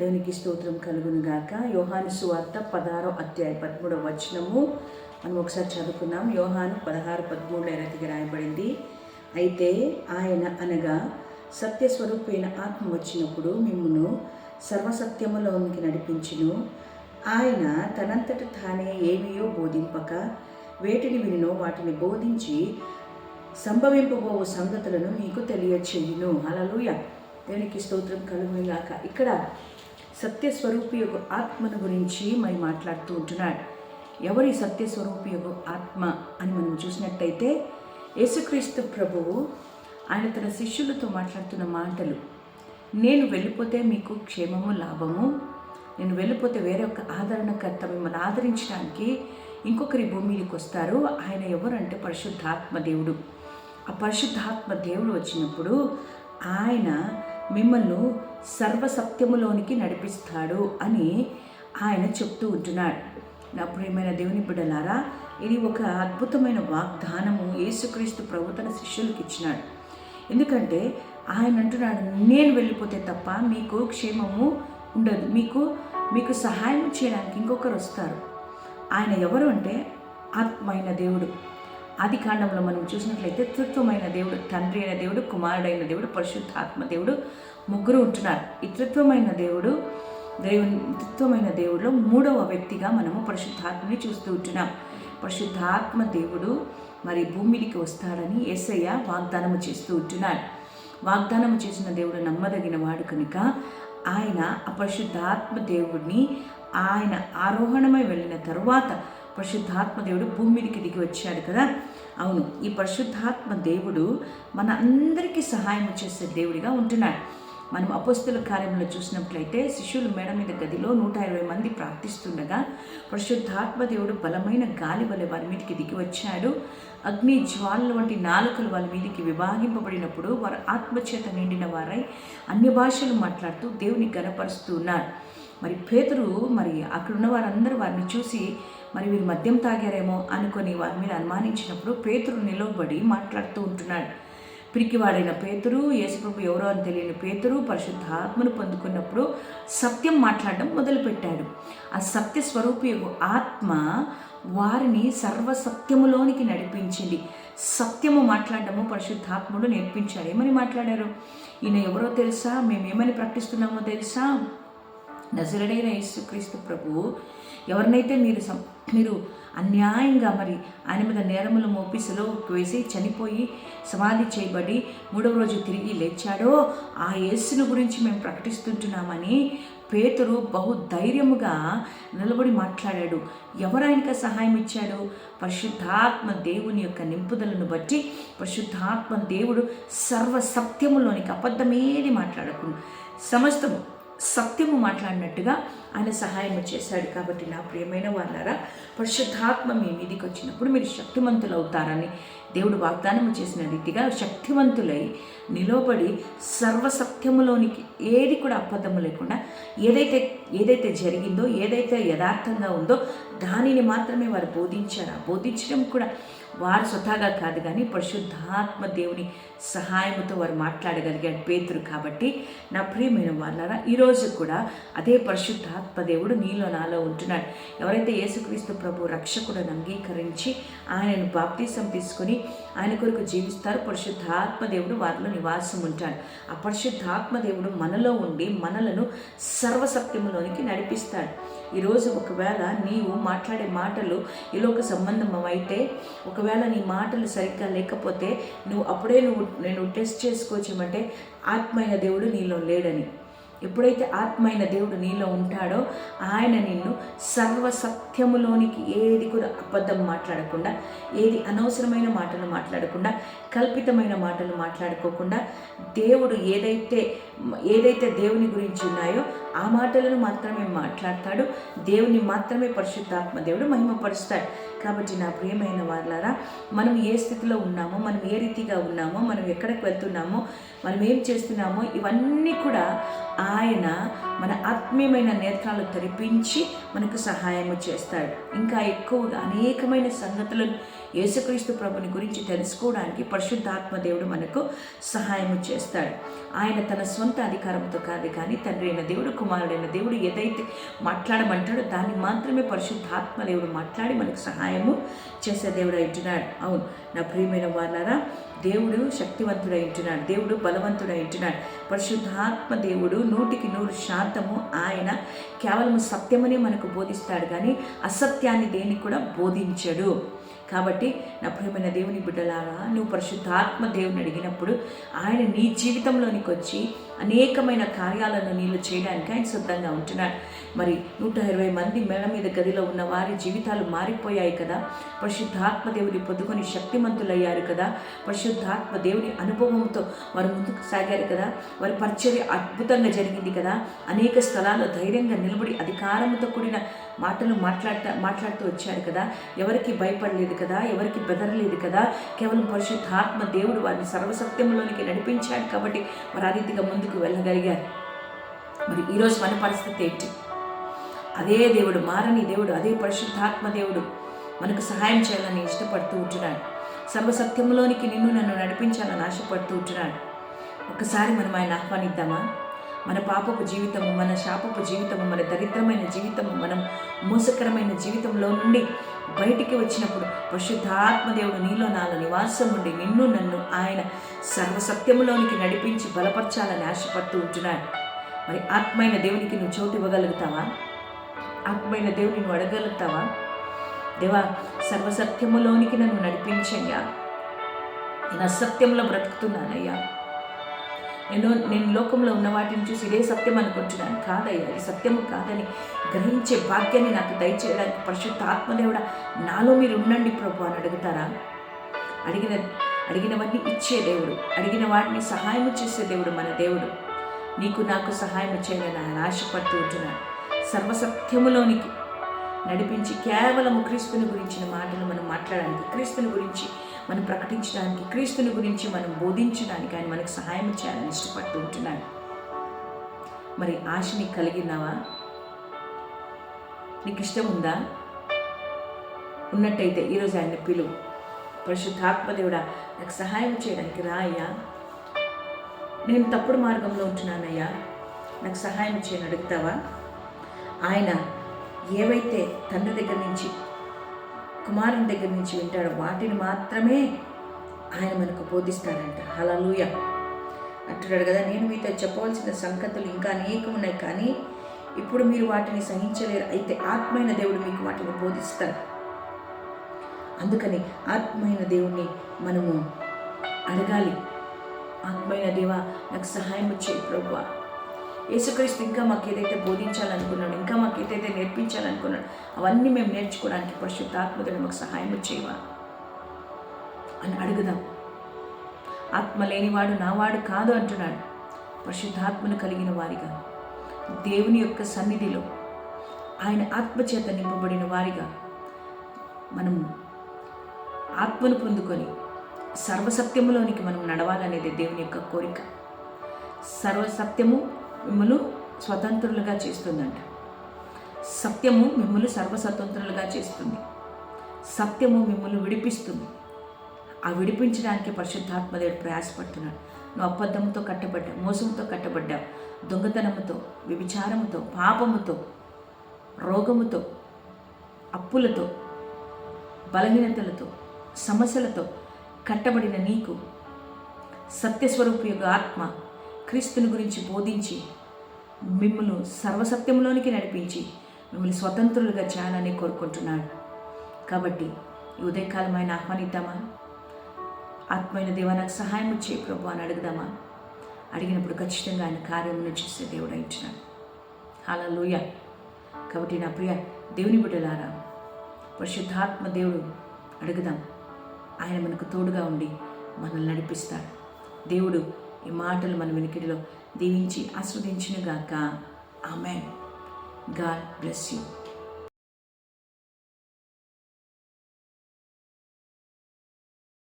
దేవునికి స్తోత్రం కలుగును గాక. యోహాను సువార్త పదహారో అధ్యాయ పదమూడవ వచనము. మనం ఒకసారి చదువుకున్నాం యోహాను పదహారు పదమూడు ఎరతికి రాయబడింది? అయితే ఆయన అనగా సత్యస్వరూపైన ఆత్మ వచ్చినప్పుడు మిమ్మును సర్వసత్యములోనికి నడిపించును. ఆయన తనంతట తానే ఏమియో బోధింపక వేటిని వినినో వాటిని బోధించి సంభవింపబో సంగతులను మీకు తెలియచేయును. అలలుయ దేవునికి స్తోత్రం కలుగుగాక ఇక్కడ సత్యస్వరూపి యొక్క ఆత్మను గురించి మరి మాట్లాడుతూ ఉంటున్నాడు. ఎవరి సత్యస్వరూపి యొక్క ఆత్మ అని మనం చూసినట్టయితే యేసుక్రీస్తు ప్రభువు ఆయన తన శిష్యులతో మాట్లాడుతున్న మాటలు నేను వెళ్ళిపోతే మీకు క్షేమము లాభము నేను వెళ్ళిపోతే వేరే ఒక ఆదరణకర్త మిమ్మల్ని ఆదరించడానికి ఇంకొకరి భూమికి వస్తారు. ఆయన ఎవరంటే పరిశుద్ధాత్మ దేవుడు. ఆ పరిశుద్ధాత్మ దేవుడు వచ్చినప్పుడు ఆయన మిమ్మల్ని సర్వసత్యములోనికి నడిపిస్తాడు అని ఆయన చెప్తూ ఉంటున్నాడు. నా ప్రియమైన దేవుని బిడ్డలారా ఇది ఒక అద్భుతమైన వాగ్దానము యేసుక్రీస్తు ప్రభు తన శిష్యులకు ఇచ్చినాడు. ఎందుకంటే ఆయన అంటున్నాడు నేను వెళ్ళిపోతే తప్ప మీకు క్షేమము ఉండదు. మీకు మీకు సహాయం చేయడానికి ఇంకొకరు వస్తారు. ఆయన ఎవరు అంటే ఆత్మైన దేవుడు. ఆది కాండంలో మనం చూసినట్లయితే త్రిత్వమైన దేవుడు తండ్రి అయిన దేవుడు కుమారుడైన దేవుడు పరిశుద్ధాత్మ దేవుడు ముగ్గురు ఉంటున్నారు. ఈ త్రిత్వమైన దేవుడు దేవుని త్రిత్వమైన దేవుడిలో మూడవ వ్యక్తిగా మనము పరిశుద్ధాత్మని చూస్తూ ఉంటున్నాం. పరిశుద్ధాత్మ దేవుడు మరి భూమికి వస్తాడని యేసయ్య వాగ్దానము చేస్తూ ఉంటున్నాడు. వాగ్దానము చేసిన దేవుడు నమ్మదగిన వాడు కనుక ఆయన అపరిశుద్ధాత్మ దేవుడిని ఆయన ఆరోహణమై వెళ్ళిన తరువాత పరిశుద్ధాత్మ దేవుడు భూమి మీదకి దిగి వచ్చాడు కదా? అవును ఈ పరిశుద్ధాత్మ దేవుడు మన అందరికీ సహాయం చేసే దేవుడిగా ఉంటున్నాడు. మనం అపోస్తుల కార్యంలో చూసినట్లయితే శిష్యులు మేడ మీద గదిలో నూట ఇరవై మంది ప్రార్థిస్తుండగా పరిశుద్ధాత్మ దేవుడు బలమైన గాలి వలె వారి మీదకి దిగి వచ్చాడు. అగ్ని జ్వాలల వంటి నాలుకలు వారి మీదకి విభాగింపబడినప్పుడు వారు ఆత్మచేత నిండిన వారై అన్య భాషలు మాట్లాడుతూ దేవుని గనపరుస్తూ ఉన్నారు. మరి పేతురు మరి అక్కడ ఉన్న వారందరూ వారిని చూసి మరి వీరు మద్యం తాగారేమో అనుకొని వారి మీద అనుమానించినప్పుడు పేతురు నిలవబడి మాట్లాడుతూ ఉంటున్నాడు. పిరికివాడైన పేతురు యేసుప్రభు ఎవరో అని తెలియని పేతురు పరిశుద్ధాత్మను పొందుకున్నప్పుడు సత్యం మాట్లాడడం మొదలుపెట్టాడు. ఆ సత్య స్వరూపి ఆత్మ వారిని సర్వసత్యములోనికి నడిపించింది. సత్యము మాట్లాడడము పరిశుద్ధాత్ముడు నేర్పించాడు ఏమని మాట్లాడారు. ఈయన ఎవరో తెలుసా? మేము ఏమని ప్రకటిస్తున్నామో తెలుసా? నజరుడైన యేసుక్రీస్తు ప్రభు ఎవరినైతే మీరు సం మీరు అన్యాయంగా మరి ఆయన మీద నేరములు మోపి సెలవుకు వేసి చనిపోయి సమాధి చేయబడి మూడవ రోజు తిరిగి లేచాడో ఆ యేసును గురించి మేము ప్రకటిస్తుంటున్నామని పేతురు బహు ధైర్యముగా నిలబడి మాట్లాడాడు. ఎవరు సహాయం ఇచ్చాడు? పరిశుద్ధాత్మ దేవుని యొక్క నింపుదలను బట్టి పరిశుద్ధాత్మ దేవుడు సర్వ సత్యములోనికి అబద్ధమేది మాట్లాడకుండా సమస్తము సత్యము మాట్లాడినట్టుగా ఆయన సహాయం చేశాడు కాబట్టి నా ప్రియమైన వాళ్ళారా పరిశుద్ధాత్మ మీ మీదికి వచ్చినప్పుడు మీరు శక్తివంతులు అవుతారని దేవుడు వాగ్దానం చేసిన రీతిగా శక్తివంతులై నిలబడి సర్వసత్యములోనికి ఏది కూడా అబద్ధము లేకుండా ఏదైతే ఏదైతే జరిగిందో ఏదైతే యథార్థంగా ఉందో దానిని మాత్రమే వారు బోధించారు. ఆ బోధించడం కూడా వారు స్వతహాగా కాదు కానీ పరిశుద్ధాత్మ దేవుని సహాయంతో వారు మాట్లాడగలిగాడు పేతురు కాబట్టి. నా ప్రియమైన వాళ్ళారా ఈరోజు కూడా అదే పరిశుద్ధాత్మ దేవుడు నీలో నాలో ఉంటున్నాడు. ఎవరైతే యేసుక్రీస్తు ప్రభు రక్షకుడని అంగీకరించి ఆయనను బాప్తీసం తీసుకొని ఆయన కొరకు జీవిస్తారు పరిశుద్ధాత్మ దేవుడు వారిలో నివాసం ఉంటాడు. ఆ పరిశుద్ధాత్మ దేవుడు మనలో ఉండి మనలను సర్వసత్యములోనికి నడిపిస్తాడు. ఈరోజు ఒకవేళ నీవు మాట్లాడే మాటలు ఈలోక సంబంధం అయితే ఒకవేళ నీ మాటలు సరిగ్గా లేకపోతే నువ్వు అప్పుడే నువ్వు నేను టెస్ట్ చేసుకోవచ్చేమంటే ఆత్మైన దేవుడు నీలో లేడని. ఎప్పుడైతే ఆత్మైన దేవుడు నీలో ఉంటాడో ఆయన నిన్ను సర్వసత్యములోనికి ఏది కూడా అబద్ధం మాట్లాడకుండా ఏది అనవసరమైన మాటలు మాట్లాడకుండా కల్పితమైన మాటలు మాట్లాడుకోకుండా దేవుడు ఏదైతే ఏదైతే దేవుని గురించి ఉన్నాయో ఆ మాటలను మాత్రమే మాట్లాడతాడు. దేవుని మాత్రమే పరిశుద్ధాత్మ దేవుడు మహిమపరుస్తాడు. కాబట్టి నా ప్రియమైన వాళ్ళారా మనం ఏ స్థితిలో ఉన్నామో మనం ఏ రీతిగా ఉన్నామో మనం ఎక్కడికి వెళ్తున్నామో మనం ఏం చేస్తున్నామో ఇవన్నీ కూడా ఆయన మన ఆత్మీయమైన నేత్రాలు తెరిపించి మనకు సహాయము చేస్తాడు. ఇంకా ఎక్కువగా అనేకమైన సంగతులను యేసుక్రీస్తు ప్రభుని గురించి తెలుసుకోవడానికి పరిశుద్ధాత్మ దేవుడు మనకు సహాయము చేస్తాడు. ఆయన తన సొంత అధికారంతో కాదు కానీ తండ్రి అయిన దేవుడు కుమారుడైన దేవుడు ఏదైతే మాట్లాడమంటాడో దాన్ని మాత్రమే పరిశుద్ధాత్మ దేవుడు మాట్లాడి మనకు సహాయము చేసే దేవుడు అంటున్నాడు అవును నా ప్రియమైన వాళ్ళారా దేవుడు శక్తివంతుడై ఉంటున్నాడు. దేవుడు బలవంతుడై ఉంటున్నాడు. పరిశుద్ధాత్మ దేవుడు నూటికి నూరు శాతము ఆయన కేవలం సత్యమనే మనకు బోధిస్తాడు కానీ అసత్యాన్ని దేన్ని కూడా బోధించడు. కాబట్టి నా ప్రియమైన దేవుని బిడ్డలారా నువ్వు పరిశుద్ధాత్మ దేవుని అడిగినప్పుడు ఆయన నీ జీవితంలోనికి వచ్చి అనేకమైన కార్యాలను నీళ్ళు చేయడానికి ఆయన సిద్ధంగా ఉంటున్నాడు. మరి నూట ఇరవై మంది మెడ మీద గదిలో ఉన్న వారి జీవితాలు మారిపోయాయి కదా. పరిశుద్ధాత్మ దేవుని పొద్దుకొని శక్తిమంతులయ్యారు కదా. పరిశుద్ధాత్మ దేవుని అనుభవంతో వారు ముందుకు సాగారు కదా. వారి పరిచర్య అద్భుతంగా జరిగింది. కదా? అనేక స్థలాల్లో ధైర్యంగా నిలబడి అధికారంతో కూడిన మాటలు మాట్లాడతా మాట్లాడుతూ వచ్చారు కదా? ఎవరికి భయపడలేదు కదా? ఎవరికి బెదరలేదు కదా? కేవలం పరిశుద్ధాత్మ దేవుడు వారిని సర్వసత్యంలోనికి నడిపించాడు కాబట్టి వారు ఆ రీతిగా ముందుకు వెళ్ళగలిగారు. మరి ఈరోజు మన పరిస్థితి ఏంటి? అదే దేవుడు మారని దేవుడు అదే పరిశుద్ధాత్మ దేవుడు మనకు సహాయం చేయాలని ఇష్టపడుతూ ఉంటున్నాడు. సర్వసత్యంలోనికి నిన్ను నన్ను నడిపించాలని ఆశపడుతూ ఉంటున్నాడు. ఒకసారి మనం ఆయన ఆహ్వానిద్దామా? మన పాపపు జీవితము మన శాపపు జీవితము మన దరిద్రమైన జీవితము మనం మోసకరమైన జీవితంలో నుండి బయటికి వచ్చినప్పుడు పరిశుద్ధాత్మదేవుడు నీలో నాలో నివాసం ఉండి నిన్ను నన్ను ఆయన సర్వసత్యములోనికి నడిపించి బలపరచాలని ఆశపడుతూ ఉంటున్నాడు. మరి ఆత్మైన దేవునికి నువ్వు చోటు ఇవ్వగలుగుతావా? ఆత్మైన దేవుని నువ్వు అడగలుగుతావా? దేవా సర్వసత్యములోనికి నన్ను నడిపించయ్యా. నేను అసత్యంలో బ్రతుకుతున్నానయ్యా. నేను నేను లోకంలో ఉన్న వాటిని చూసి ఇదే సత్యం అనుకుంటున్నాను. కాదయ్యా ఇది సత్యము కాదని గ్రహించే భాగ్యాన్ని నాకు దయచేయడానికి పరిశుద్ధ ఆత్మదేవుడ నాలో మీరు ఉండండి ప్రభు అని అడుగుతారా? అడిగిన అడిగినవన్నీ ఇచ్చే దేవుడు అడిగిన వాటిని సహాయం చేసే దేవుడు మన దేవుడు. నీకు నాకు సహాయం చేయాలని ఆయన ఆశపడుతూ ఉంటున్నాను సర్వసత్యములోనికి నడిపించి కేవలము క్రీస్తుని గురించిన మాటలు మనం మాట్లాడడానికి క్రీస్తుని గురించి మనం ప్రకటించడానికి క్రీస్తుని గురించి మనం బోధించడానికి ఆయన మనకు సహాయం చేయాలని ఇష్టపడుతూ ఉంటున్నాడు. మరి ఆశని కలిగినావా నీకు ఇష్టం ఉందా? ఉన్నట్టయితే ఈరోజు ఆయన పిలువు పరిశుద్ధాత్మదేవుడా నాకు సహాయం చేయడానికి రా అయ్యా. నేను తప్పుడు మార్గంలో ఉంటున్నానయ్యా. నాకు సహాయం చేయని అడుగుతావా? ఆయన ఏవైతే తండ్రి దగ్గర నుంచి కుమారుని దగ్గర నుంచి వింటాడు. వాటిని మాత్రమే ఆయన మనకు బోధిస్తాడంట. హలలుయ అంటున్నాడు కదా నేను మీతో చెప్పవలసిన సంగతులు ఇంకా అనేకం ఉన్నాయి కానీ ఇప్పుడు మీరు వాటిని సహించలేరు. అయితే ఆత్మైన దేవుడు మీకు వాటిని బోధిస్తాడు. అందుకని ఆత్మైన దేవుణ్ణి మనము అడగాలి. ఆత్మైన దేవా నాకు సహాయం వచ్చేది ప్రభు యేసుక్రీస్తు ఇంకా మాకు ఏదైతే బోధించాలనుకున్నాడు ఇంకా మాకు ఏదైతే నేర్పించాలనుకున్నాడు అవన్నీ మేము నేర్చుకోవడానికి పరిశుద్ధాత్మతో మాకు సహాయం చేయవా? అని అడుగుదాం. ఆత్మ లేనివాడు నావాడు కాదు అంటున్నాడు. పరిశుద్ధాత్మను కలిగిన వారిగా దేవుని యొక్క సన్నిధిలో ఆయన ఆత్మచేత నింపబడిన వారిగా మనము ఆత్మను పొందుకొని సర్వసత్యములోనికి మనం నడవాలనేది దేవుని యొక్క కోరిక. సర్వసత్యము మిమ్మల్ని స్వతంత్రులుగా చేస్తుందంట. సత్యము మిమ్మల్ని సర్వస్వతంత్రులుగా చేస్తుంది. సత్యము మిమ్మల్ని విడిపిస్తుంది. ఆ విడిపించడానికి పరిశుద్ధాత్మదేవుడు ప్రయాసపడుతున్నాడు. నువ్వు అబద్ధంతో కట్టబడ్డావు మోసంతో కట్టబడ్డావు దొంగతనముతో వ్యభిచారముతో పాపముతో రోగముతో అప్పులతో బలహీనతలతో సమస్యలతో కట్టబడిన నీకు సత్యస్వరూపు యొక్క ఆత్మ క్రీస్తుని గురించి బోధించి మిమ్మల్ని సర్వసత్యంలోనికి నడిపించి మిమ్మల్ని స్వతంత్రులుగా చేయాలని కోరుకుంటున్నాడు. కాబట్టి ఈ ఉదయకాలం ఆయన ఆహ్వానిద్దామా? ఆత్మైన దేవా నాకు సహాయం చేయ ప్రభు అని అడుగుదామా? అడిగినప్పుడు ఖచ్చితంగా ఆయన కార్యమును చేసే దేవుడు ఇచ్చినాడు హాలూయ కాబట్టి నా ప్రియ దేవుని బిడ్డలారా పరిశుద్ధాత్మ దేవుడు అడుగుదాం. ఆయన మనకు తోడుగా ఉండి మనల్ని నడిపిస్తాడు. దేవుడు ఈ మాటలు మన వినికిడిలో దీవించి ఆస్వాదించినగాక. ఆమె గాడ్ బ్లెస్ యూ.